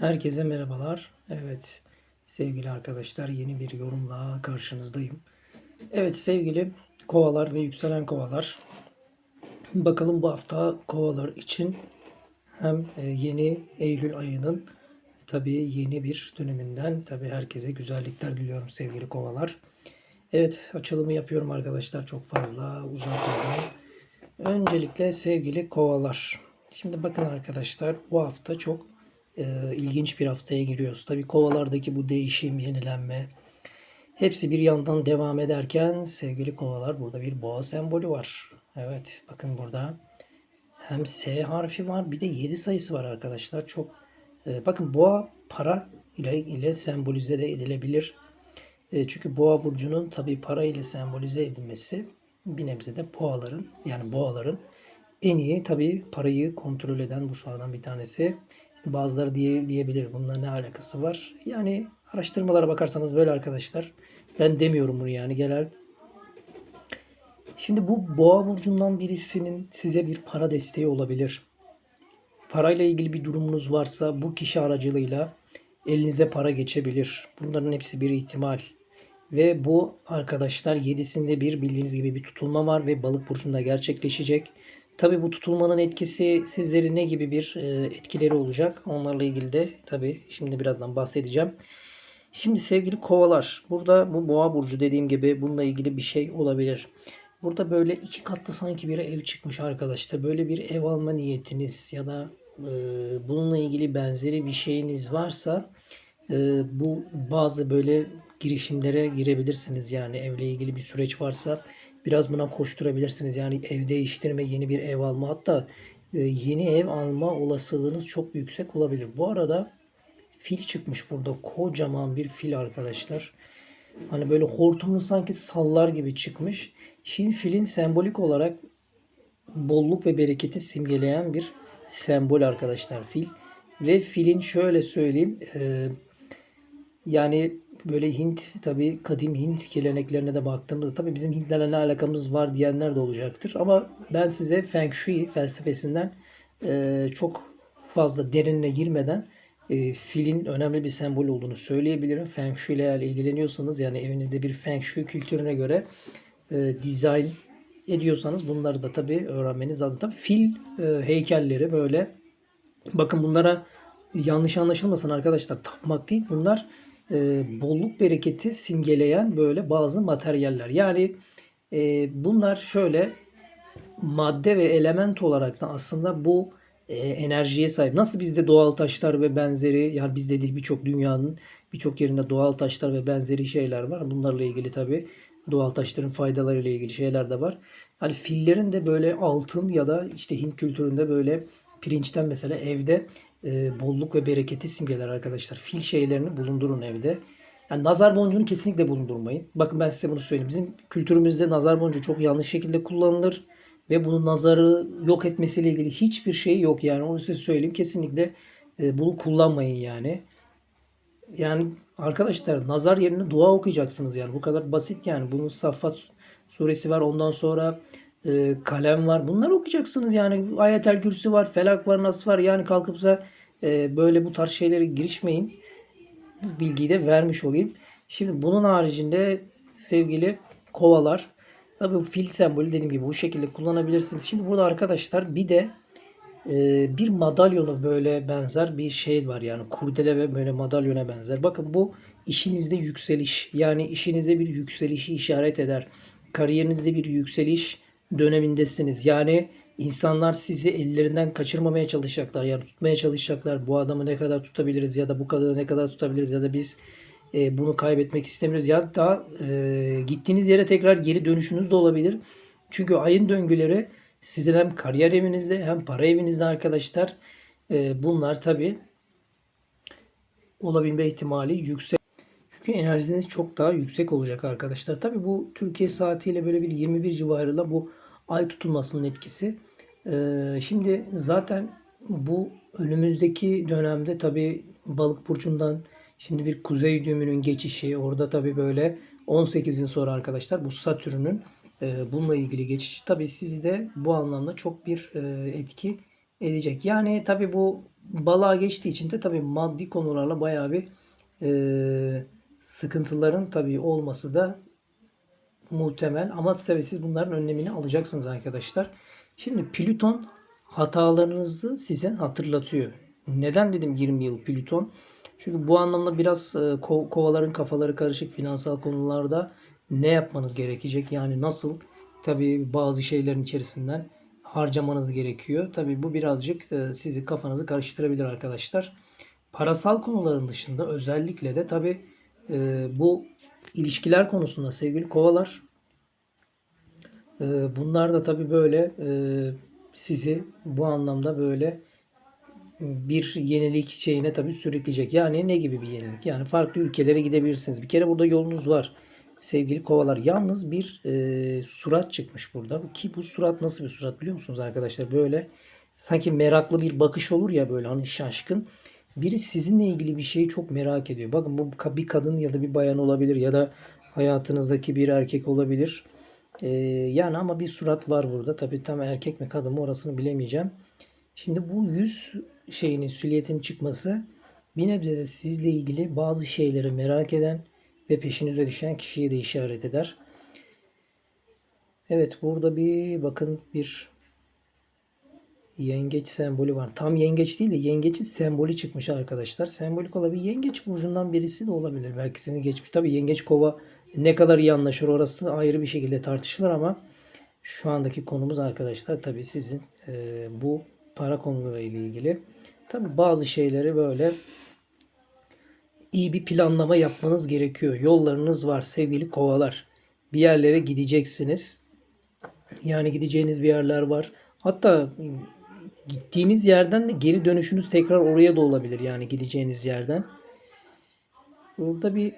Herkese merhabalar. Evet sevgili arkadaşlar yeni bir yorumla karşınızdayım. Evet sevgili kovalar ve yükselen kovalar. Bakalım bu hafta kovalar için hem e, yeni Eylül ayının tabii yeni bir döneminden tabii herkese güzellikler diliyorum sevgili kovalar. Evet açılımı yapıyorum arkadaşlar çok fazla uzatmadan. Öncelikle sevgili kovalar. Şimdi bakın arkadaşlar bu hafta çok e, ilginç bir haftaya giriyoruz. Tabii kovalardaki bu değişim, yenilenme hepsi bir yandan devam ederken sevgili kovalar burada bir boğa sembolü var. Evet bakın burada hem S harfi var bir de 7 sayısı var arkadaşlar. Çok e, bakın boğa para ile, ile sembolize de edilebilir. E, çünkü boğa burcunun tabii para ile sembolize edilmesi bir nebze de boğaların yani boğaların en iyi tabii parayı kontrol eden burçlardan bir tanesi. Bazıları diye, diyebilir bununla ne alakası var? Yani araştırmalara bakarsanız böyle arkadaşlar. Ben demiyorum bunu yani genel. Şimdi bu boğa burcundan birisinin size bir para desteği olabilir. Parayla ilgili bir durumunuz varsa bu kişi aracılığıyla elinize para geçebilir. Bunların hepsi bir ihtimal. Ve bu arkadaşlar yedisinde bir bildiğiniz gibi bir tutulma var ve balık burcunda gerçekleşecek. Tabi bu tutulmanın etkisi sizleri ne gibi bir e, etkileri olacak? Onlarla ilgili de tabi şimdi birazdan bahsedeceğim. Şimdi sevgili kovalar burada bu boğa burcu dediğim gibi bununla ilgili bir şey olabilir. Burada böyle iki katlı sanki bir ev çıkmış arkadaşlar. Böyle bir ev alma niyetiniz ya da e, bununla ilgili benzeri bir şeyiniz varsa e, bu bazı böyle girişimlere girebilirsiniz. Yani evle ilgili bir süreç varsa biraz buna koşturabilirsiniz. Yani ev değiştirme, yeni bir ev alma hatta e, yeni ev alma olasılığınız çok yüksek olabilir. Bu arada fil çıkmış burada. Kocaman bir fil arkadaşlar. Hani böyle hortumlu sanki sallar gibi çıkmış. Şimdi filin sembolik olarak bolluk ve bereketi simgeleyen bir sembol arkadaşlar fil. Ve filin şöyle söyleyeyim e, yani böyle Hint tabi kadim Hint geleneklerine de baktığımızda tabi bizim Hintlerle ne alakamız var diyenler de olacaktır. Ama ben size Feng Shui felsefesinden e, çok fazla derinine girmeden e, filin önemli bir sembol olduğunu söyleyebilirim. Feng Shui ile ilgileniyorsanız yani evinizde bir Feng Shui kültürüne göre e, dizayn ediyorsanız bunları da tabi öğrenmeniz lazım. Tabi fil e, heykelleri böyle bakın bunlara yanlış anlaşılmasın arkadaşlar tapmak değil bunlar e, bolluk bereketi simgeleyen böyle bazı materyaller. Yani e, bunlar şöyle madde ve element olarak da aslında bu e, enerjiye sahip. Nasıl bizde doğal taşlar ve benzeri yani bizde değil birçok dünyanın birçok yerinde doğal taşlar ve benzeri şeyler var. Bunlarla ilgili tabi doğal taşların faydalarıyla ilgili şeyler de var. Hani fillerin de böyle altın ya da işte Hint kültüründe böyle pirinçten mesela evde e, bolluk ve bereketi simgeler arkadaşlar. Fil şeylerini bulundurun evde. Yani nazar boncuğunu kesinlikle bulundurmayın. Bakın ben size bunu söyleyeyim. Bizim kültürümüzde nazar boncuğu çok yanlış şekilde kullanılır. Ve bunun nazarı yok etmesiyle ilgili hiçbir şey yok. Yani onu size söyleyeyim. Kesinlikle e, bunu kullanmayın yani. Yani arkadaşlar nazar yerine dua okuyacaksınız yani. Bu kadar basit yani. Bunun Saffat suresi var. Ondan sonra e, kalem var. Bunları okuyacaksınız yani. Ayetel Kürsü var, Felak var, Nas var. Yani kalkıp da e, böyle bu tarz şeylere girişmeyin. Bu bilgiyi de vermiş olayım. Şimdi bunun haricinde sevgili kovalar tabi fil sembolü dediğim gibi bu şekilde kullanabilirsiniz. Şimdi burada arkadaşlar bir de e, bir madalyona böyle benzer bir şey var yani kurdele ve böyle madalyona benzer. Bakın bu işinizde yükseliş yani işinizde bir yükselişi işaret eder. Kariyerinizde bir yükseliş dönemindesiniz. Yani insanlar sizi ellerinden kaçırmamaya çalışacaklar. Yani tutmaya çalışacaklar. Bu adamı ne kadar tutabiliriz ya da bu kadını ne kadar tutabiliriz ya da biz e, bunu kaybetmek istemiyoruz. Ya da e, gittiğiniz yere tekrar geri dönüşünüz de olabilir. Çünkü ayın döngüleri sizin hem kariyer evinizde hem para evinizde arkadaşlar. E, bunlar tabi olabilme ihtimali yüksek. Çünkü enerjiniz çok daha yüksek olacak arkadaşlar. Tabi bu Türkiye saatiyle böyle bir 21 civarında bu ay tutulmasının etkisi. Ee, şimdi zaten bu önümüzdeki dönemde tabi balık burcundan şimdi bir kuzey düğümünün geçişi orada tabi böyle 18 yıl sonra arkadaşlar bu Satürn'ün e, bununla ilgili geçişi tabi sizi de bu anlamda çok bir e, etki edecek. Yani tabii bu balığa geçtiği için de tabii maddi konularla bayağı bir e, sıkıntıların tabii olması da muhtemel ama tabii siz bunların önlemini alacaksınız arkadaşlar. Şimdi Plüton hatalarınızı size hatırlatıyor. Neden dedim 20 yıl Plüton? Çünkü bu anlamda biraz e, ko- kovaların kafaları karışık finansal konularda ne yapmanız gerekecek? Yani nasıl tabii bazı şeylerin içerisinden harcamanız gerekiyor. Tabii bu birazcık e, sizi kafanızı karıştırabilir arkadaşlar. Parasal konuların dışında özellikle de tabii e, bu ilişkiler konusunda sevgili kovalar ee, Bunlar da tabii böyle e, sizi bu anlamda böyle bir yenilik şeyine tabii sürükleyecek. Yani ne gibi bir yenilik? Yani farklı ülkelere gidebilirsiniz. Bir kere burada yolunuz var sevgili kovalar. Yalnız bir e, surat çıkmış burada. Ki bu surat nasıl bir surat biliyor musunuz arkadaşlar? Böyle sanki meraklı bir bakış olur ya böyle hani şaşkın. Biri sizinle ilgili bir şeyi çok merak ediyor. Bakın bu bir kadın ya da bir bayan olabilir ya da hayatınızdaki bir erkek olabilir. Ee, yani ama bir surat var burada. Tabii tam erkek mi kadın mı orasını bilemeyeceğim. Şimdi bu yüz şeyinin sülyetin çıkması bir nebze de sizle ilgili bazı şeyleri merak eden ve peşinize düşen kişiye de işaret eder. Evet burada bir bakın bir yengeç sembolü var. Tam yengeç değil de yengeçin sembolü çıkmış arkadaşlar. Sembolik olabilir. Yengeç burcundan birisi de olabilir. Belki seni geçmiş. Tabii yengeç kova ne kadar iyi anlaşır orası ayrı bir şekilde tartışılır ama şu andaki konumuz arkadaşlar tabii sizin e, bu para konularıyla ilgili. Tabii bazı şeyleri böyle iyi bir planlama yapmanız gerekiyor. Yollarınız var sevgili kovalar. Bir yerlere gideceksiniz. Yani gideceğiniz bir yerler var. Hatta gittiğiniz yerden de geri dönüşünüz tekrar oraya da olabilir. Yani gideceğiniz yerden. Burada bir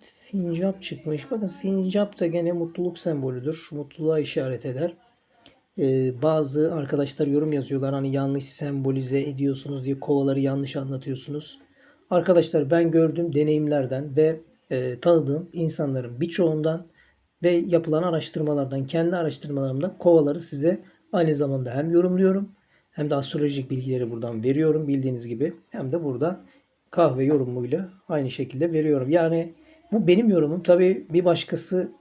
sincap çıkmış. Bakın sincap da gene mutluluk sembolüdür. Mutluluğa işaret eder. Ee, bazı arkadaşlar yorum yazıyorlar. Hani yanlış sembolize ediyorsunuz diye kovaları yanlış anlatıyorsunuz. Arkadaşlar ben gördüğüm deneyimlerden ve e, tanıdığım insanların birçoğundan ve yapılan araştırmalardan, kendi araştırmalarımda kovaları size aynı zamanda hem yorumluyorum hem de astrolojik bilgileri buradan veriyorum bildiğiniz gibi. Hem de buradan kahve yorumuyla aynı şekilde veriyorum. Yani bu benim yorumum. Tabii bir başkası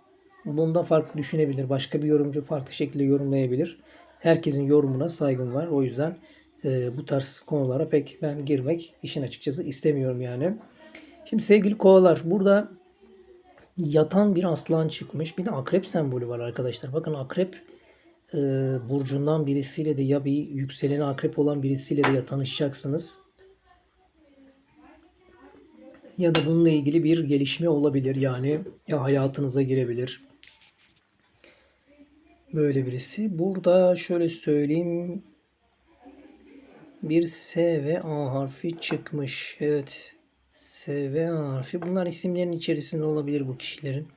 bundan farklı düşünebilir. Başka bir yorumcu farklı şekilde yorumlayabilir. Herkesin yorumuna saygım var. O yüzden e, bu tarz konulara pek ben girmek işin açıkçası istemiyorum yani. Şimdi sevgili kovalar burada yatan bir aslan çıkmış. Bir de akrep sembolü var arkadaşlar. Bakın akrep e, burcundan birisiyle de ya bir yükseleni akrep olan birisiyle de ya tanışacaksınız ya da bununla ilgili bir gelişme olabilir. Yani ya hayatınıza girebilir. Böyle birisi. Burada şöyle söyleyeyim. Bir S ve A harfi çıkmış. Evet. S ve A harfi. Bunlar isimlerin içerisinde olabilir bu kişilerin.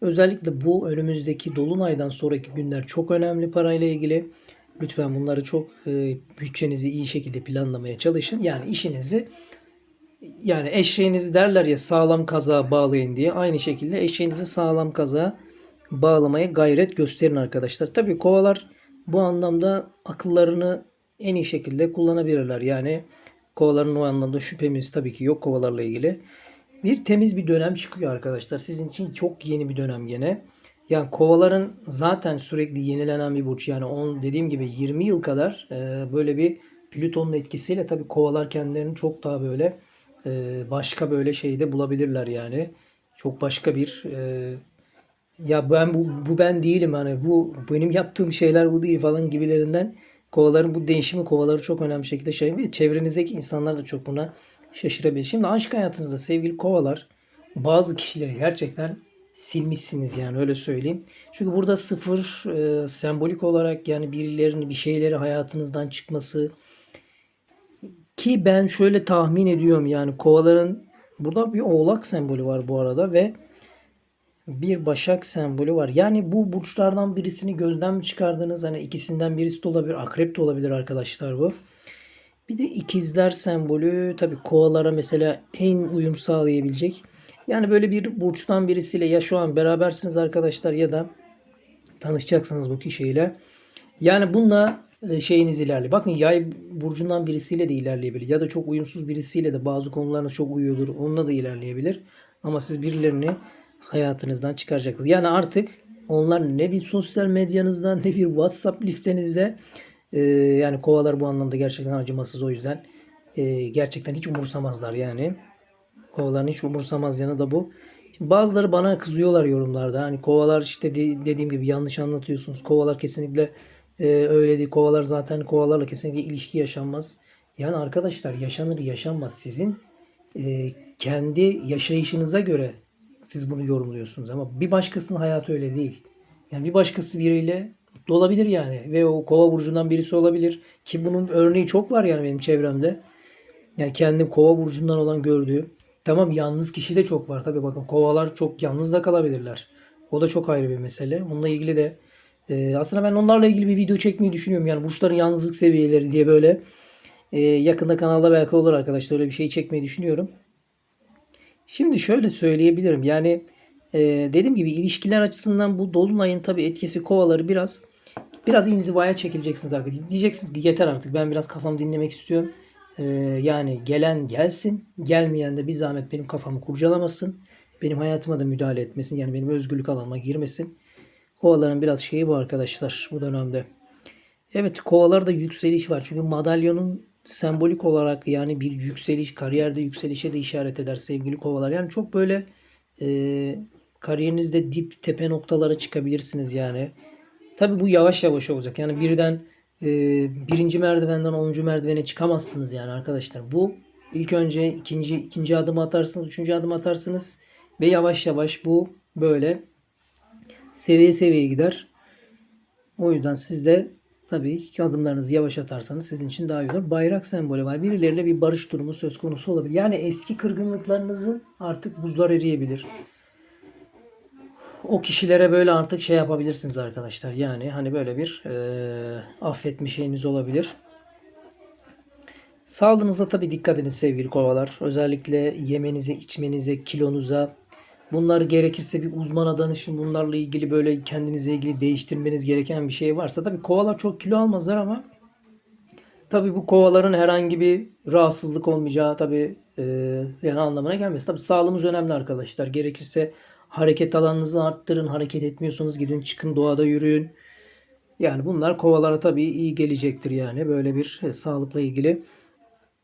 Özellikle bu önümüzdeki dolunaydan sonraki günler çok önemli parayla ilgili. Lütfen bunları çok e, bütçenizi iyi şekilde planlamaya çalışın. Yani işinizi yani eşeğiniz derler ya sağlam kazağa bağlayın diye. Aynı şekilde eşeğinizi sağlam kazağa bağlamaya gayret gösterin arkadaşlar. Tabii kovalar bu anlamda akıllarını en iyi şekilde kullanabilirler. Yani kovaların o anlamda şüphemiz tabii ki yok kovalarla ilgili. Bir temiz bir dönem çıkıyor arkadaşlar. Sizin için çok yeni bir dönem gene. Yani kovaların zaten sürekli yenilenen bir burç. Yani on dediğim gibi 20 yıl kadar e, böyle bir Plüton'un etkisiyle tabii kovalar kendilerini çok daha böyle e, başka böyle şeyde bulabilirler yani. Çok başka bir e, ya ben bu, bu ben değilim hani bu benim yaptığım şeyler bu değil falan gibilerinden kovaların bu değişimi kovaları çok önemli şekilde şey ve çevrenizdeki insanlar da çok buna şaşırabilir. Şimdi aşk hayatınızda sevgili kovalar bazı kişileri gerçekten silmişsiniz yani öyle söyleyeyim. Çünkü burada sıfır e, sembolik olarak yani birilerinin bir şeyleri hayatınızdan çıkması ki ben şöyle tahmin ediyorum yani kovaların burada bir oğlak sembolü var bu arada ve bir başak sembolü var. Yani bu burçlardan birisini gözden mi çıkardınız? Hani ikisinden birisi de olabilir. Akrep de olabilir arkadaşlar bu. Bir de ikizler sembolü tabii kovalara mesela en uyum sağlayabilecek. Yani böyle bir burçtan birisiyle ya şu an berabersiniz arkadaşlar ya da tanışacaksınız bu kişiyle. Yani bununla e, şeyiniz ilerliyor. Bakın yay burcundan birisiyle de ilerleyebilir. Ya da çok uyumsuz birisiyle de bazı konularınız çok uyuyordur. Onunla da ilerleyebilir. Ama siz birilerini hayatınızdan çıkaracaksınız. Yani artık onlar ne bir sosyal medyanızda ne bir WhatsApp listenizde e, yani kovalar bu anlamda gerçekten acımasız o yüzden e, gerçekten hiç umursamazlar yani. Kovaların hiç umursamaz yanı da bu. Şimdi bazıları bana kızıyorlar yorumlarda. Hani kovalar işte de- dediğim gibi yanlış anlatıyorsunuz. Kovalar kesinlikle e, öyle değil. Kovalar zaten kovalarla kesinlikle ilişki yaşanmaz. Yani arkadaşlar yaşanır yaşanmaz. Sizin e, kendi yaşayışınıza göre siz bunu yorumluyorsunuz ama bir başkasının hayatı öyle değil. Yani bir başkası biriyle mutlu olabilir yani ve o kova burcundan birisi olabilir ki bunun örneği çok var yani benim çevremde. Yani kendim kova burcundan olan gördüğüm. Tamam yalnız kişi de çok var. Tabii bakın kovalar çok yalnız da kalabilirler. O da çok ayrı bir mesele. Onunla ilgili de e, aslında ben onlarla ilgili bir video çekmeyi düşünüyorum. Yani burçların yalnızlık seviyeleri diye böyle e, yakında kanalda belki olur arkadaşlar. Öyle bir şey çekmeyi düşünüyorum. Şimdi şöyle söyleyebilirim. Yani e, dediğim gibi ilişkiler açısından bu dolunayın tabii etkisi kovaları biraz biraz inzivaya çekileceksiniz arkadaşlar. Diyeceksiniz ki yeter artık ben biraz kafamı dinlemek istiyorum. E, yani gelen gelsin, gelmeyen de bir zahmet benim kafamı kurcalamasın. Benim hayatıma da müdahale etmesin. Yani benim özgürlük alanıma girmesin. Kovaların biraz şeyi bu arkadaşlar bu dönemde. Evet kovalarda yükseliş var. Çünkü madalyonun sembolik olarak yani bir yükseliş, kariyerde yükselişe de işaret eder sevgili kovalar. Yani çok böyle e, kariyerinizde dip tepe noktalara çıkabilirsiniz yani. Tabi bu yavaş yavaş olacak. Yani birden e, birinci merdivenden onuncu merdivene çıkamazsınız yani arkadaşlar. Bu ilk önce ikinci ikinci adım atarsınız, üçüncü adım atarsınız ve yavaş yavaş bu böyle seviye seviye gider. O yüzden siz de tabii adımlarınızı yavaş atarsanız sizin için daha iyi olur. Bayrak sembolü var. Birileriyle bir barış durumu söz konusu olabilir. Yani eski kırgınlıklarınızın artık buzlar eriyebilir. O kişilere böyle artık şey yapabilirsiniz arkadaşlar. Yani hani böyle bir eee affetme şeyiniz olabilir. Sağlığınıza tabii dikkat edin sevgili kovalar. Özellikle yemenize, içmenize, kilonuza. Bunlar gerekirse bir uzmana danışın. Bunlarla ilgili böyle kendinize ilgili değiştirmeniz gereken bir şey varsa. Tabii kovalar çok kilo almazlar ama tabii bu kovaların herhangi bir rahatsızlık olmayacağı tabii e, yani anlamına gelmez. Tabii sağlığımız önemli arkadaşlar. Gerekirse hareket alanınızı arttırın. Hareket etmiyorsanız gidin çıkın doğada yürüyün. Yani bunlar kovalara tabii iyi gelecektir yani. Böyle bir e, sağlıkla ilgili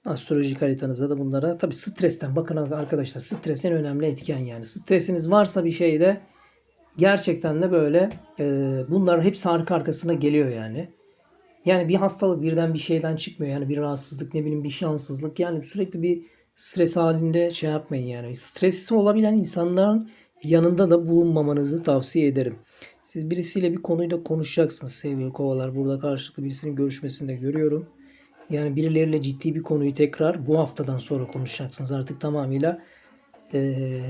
astrolojik haritanızda da bunlara tabii stresten bakın arkadaşlar stres en önemli etken yani. Stresiniz varsa bir şeyde gerçekten de böyle e, bunlar hepsi arka arkasına geliyor yani. Yani bir hastalık birden bir şeyden çıkmıyor. Yani bir rahatsızlık ne bileyim bir şanssızlık. Yani sürekli bir stres halinde şey yapmayın yani. Stresli olabilen insanların yanında da bulunmamanızı tavsiye ederim. Siz birisiyle bir konuyla konuşacaksınız sevgili kovalar. Burada karşılıklı birisinin görüşmesini de görüyorum. Yani birileriyle ciddi bir konuyu tekrar bu haftadan sonra konuşacaksınız artık tamamıyla. Ee,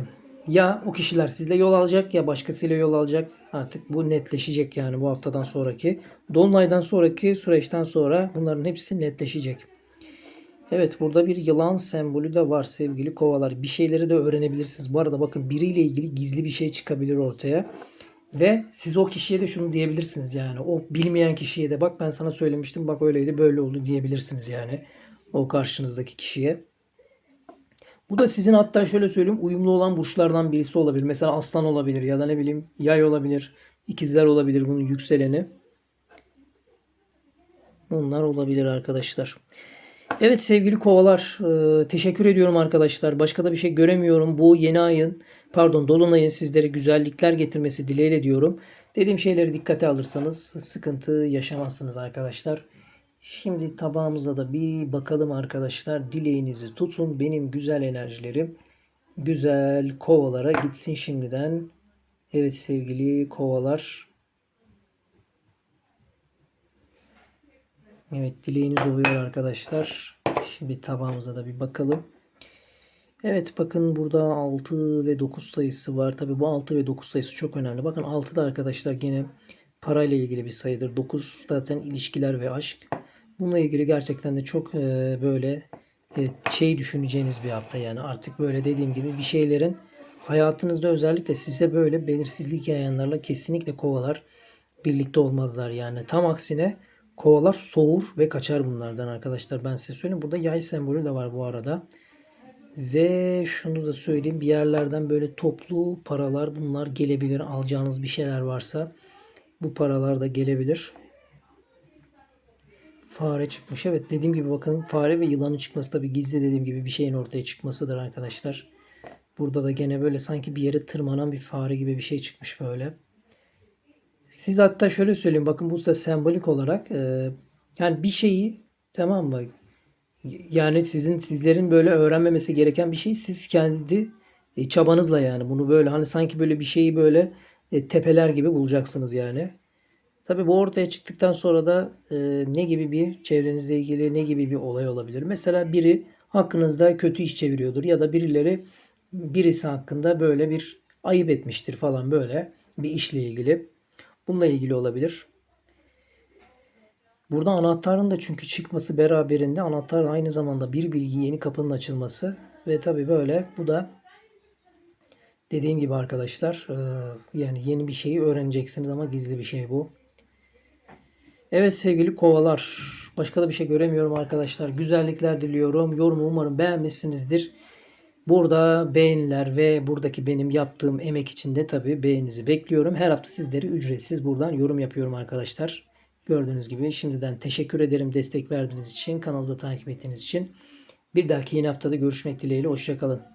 ya o kişiler sizle yol alacak ya başkasıyla yol alacak. Artık bu netleşecek yani bu haftadan sonraki. Dolunaydan sonraki süreçten sonra bunların hepsi netleşecek. Evet burada bir yılan sembolü de var sevgili kovalar. Bir şeyleri de öğrenebilirsiniz. Bu arada bakın biriyle ilgili gizli bir şey çıkabilir ortaya. Ve siz o kişiye de şunu diyebilirsiniz yani. O bilmeyen kişiye de bak ben sana söylemiştim bak öyleydi böyle oldu diyebilirsiniz yani. O karşınızdaki kişiye. Bu da sizin hatta şöyle söyleyeyim uyumlu olan burçlardan birisi olabilir. Mesela aslan olabilir ya da ne bileyim yay olabilir. ikizler olabilir bunun yükseleni. Bunlar olabilir arkadaşlar. Evet sevgili kovalar e, teşekkür ediyorum arkadaşlar. Başka da bir şey göremiyorum. Bu yeni ayın pardon dolunayın sizlere güzellikler getirmesi dileğiyle diyorum. Dediğim şeyleri dikkate alırsanız sıkıntı yaşamazsınız arkadaşlar. Şimdi tabağımıza da bir bakalım arkadaşlar. Dileğinizi tutun. Benim güzel enerjilerim güzel kovalara gitsin şimdiden. Evet sevgili kovalar. Evet dileğiniz oluyor arkadaşlar. Şimdi tabağımıza da bir bakalım. Evet bakın burada 6 ve 9 sayısı var. Tabi bu 6 ve 9 sayısı çok önemli. Bakın 6 da arkadaşlar gene parayla ilgili bir sayıdır. 9 zaten ilişkiler ve aşk. Bununla ilgili gerçekten de çok e, böyle e, şey düşüneceğiniz bir hafta yani. Artık böyle dediğim gibi bir şeylerin hayatınızda özellikle size böyle belirsizlik yayanlarla kesinlikle kovalar birlikte olmazlar yani. Tam aksine Kovalar soğur ve kaçar bunlardan arkadaşlar. Ben size söyleyeyim. Burada yay sembolü de var bu arada. Ve şunu da söyleyeyim. Bir yerlerden böyle toplu paralar bunlar gelebilir. Alacağınız bir şeyler varsa bu paralar da gelebilir. Fare çıkmış. Evet dediğim gibi bakın fare ve yılanın çıkması tabii gizli dediğim gibi bir şeyin ortaya çıkmasıdır arkadaşlar. Burada da gene böyle sanki bir yere tırmanan bir fare gibi bir şey çıkmış böyle. Siz hatta şöyle söyleyeyim bakın bu da sembolik olarak e, yani bir şeyi tamam mı? Yani sizin sizlerin böyle öğrenmemesi gereken bir şey siz kendi e, çabanızla yani bunu böyle hani sanki böyle bir şeyi böyle e, tepeler gibi bulacaksınız yani. Tabii bu ortaya çıktıktan sonra da e, ne gibi bir çevrenizle ilgili ne gibi bir olay olabilir? Mesela biri hakkınızda kötü iş çeviriyordur ya da birileri birisi hakkında böyle bir ayıp etmiştir falan böyle bir işle ilgili. Bununla ilgili olabilir. Burada anahtarın da çünkü çıkması beraberinde anahtar aynı zamanda bir bilgi yeni kapının açılması ve tabii böyle bu da dediğim gibi arkadaşlar e, yani yeni bir şeyi öğreneceksiniz ama gizli bir şey bu. Evet sevgili kovalar. Başka da bir şey göremiyorum arkadaşlar. Güzellikler diliyorum. Yorumu umarım beğenmişsinizdir. Burada beğeniler ve buradaki benim yaptığım emek için de tabii beğeninizi bekliyorum. Her hafta sizleri ücretsiz buradan yorum yapıyorum arkadaşlar. Gördüğünüz gibi şimdiden teşekkür ederim destek verdiğiniz için, kanalda takip ettiğiniz için. Bir dahaki yeni haftada görüşmek dileğiyle. Hoşçakalın.